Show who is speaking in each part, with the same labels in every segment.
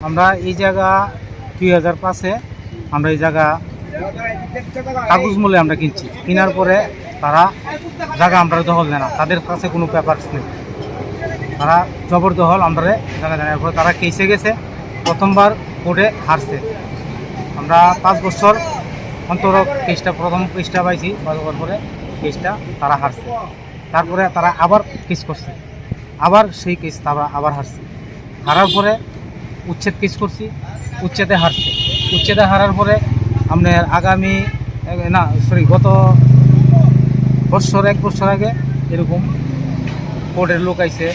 Speaker 1: আমরা এই জায়গা দুই হাজার পাঁচে আমরা এই জায়গা কাগজ মূল্যে আমরা কিনছি। কেনার পরে তারা জায়গা আমরা দখল দেয় না। তাদের কাছে কোনো পেপারস নেই। তারা জবরদখল আমরা জায়গা দেয় এরপরে তারা কেসে গেছে। প্রথমবার কোর্টে হারছে। আমরা পাঁচ বছর অন্তর কেসটা প্রথম কেসটা পাইছি। পাওয়ার পরে কেসটা তারা হারছে। তারপরে তারা আবার কেস করছে। আবার সেই কেস তারা আবার হারছে। হারার পরে উচ্ছেদ কেস করছি, উচ্ছেদে হারছে। উচ্ছেদে হারার পরে আপনার আগামী না সরি গত বছর, এক বছর আগে এরকম কোর্টের লোক আইছে,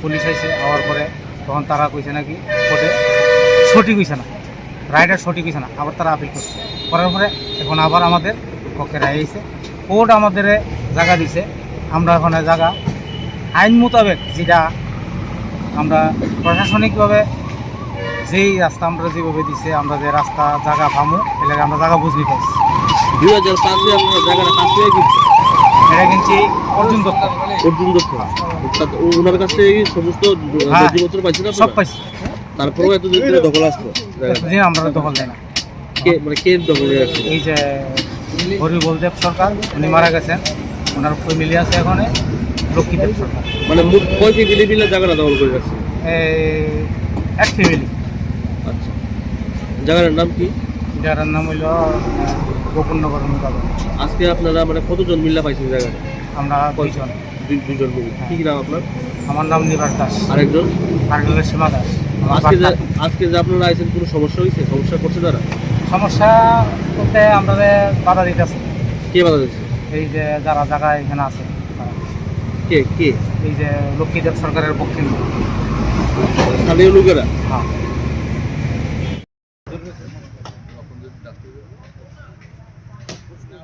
Speaker 1: পুলিশ আইছে হওয়ার পরে তখন তারা কইছে নাকি কোর্টে সঠিক হইছে না। রায়টা সঠিক হইছে না, আবার তারা আপিল করছে। করার পরে এখন আবার আমাদের পক্ষে রায় আইছে। কোর্ট আমাদের জায়গা দিছে। আমরা এখন জায়গা আইন মোতাবেক যেটা আমরা প্রশাসনিকভাবে যেই রাস্তা আমরা যেভাবে দিছে আমরা যে রাস্তা জায়গা পামু এলাকা আমরা জায়গা বুঝলি পাইছি
Speaker 2: দুই হাজার পাঁচে জায়গাটা থেকে কিনছেন
Speaker 1: এটা কিনছি অর্জুন দত্ত।
Speaker 2: অর্জুন দত্ত। ওনার কাছ থেকে সমস্ত
Speaker 1: হ্যাঁ। সব পাইছি।
Speaker 2: তারপরেও এতদিন ধরে দখল আসতো।
Speaker 1: এতদিন আমরা দখল দেয় না।
Speaker 2: কে মানে কে দখলে
Speaker 1: এই যে হরিবলদেব সরকার উনি মারা গেছেন। ওনার ফ্যামিলি আছে এখানে। লক্ষ্মীদেব
Speaker 2: মানে মোট কয় ফ্যামিলি মিলে জায়গাটা দখল করে রাখছে?
Speaker 1: এক ফ্যামিলি
Speaker 2: আচ্ছা। জায়গাটার নাম কি?
Speaker 1: যার নাম হইল গোপননগর
Speaker 2: আজকে আপনারা মানে কতজন মিল্লা পাইছেন জায়গাটা
Speaker 1: আমরা দুইজন।
Speaker 2: দুই দুইজন মিলে কি কি নাম আপনার?
Speaker 1: আমার নাম নিবাস দাস।
Speaker 2: আরেকজন?
Speaker 1: আর হলো সীমা দাস।
Speaker 2: আজকে যে আজকে যে আপনারা আইছেন কোনো সমস্যা হয়েছে সমস্যা করছে তারা?
Speaker 1: সমস্যা বলতে আমরা বাধা দিতেছি।
Speaker 2: কে বাধা দিচ্ছে
Speaker 1: এই যে যারা জায়গা এখানে আছে।
Speaker 2: কে কে?
Speaker 1: এই যে লক্ষ্মীদেব সরকারের পক্ষে
Speaker 2: স্থানীয় লোকেরা?
Speaker 1: হ্যাঁ।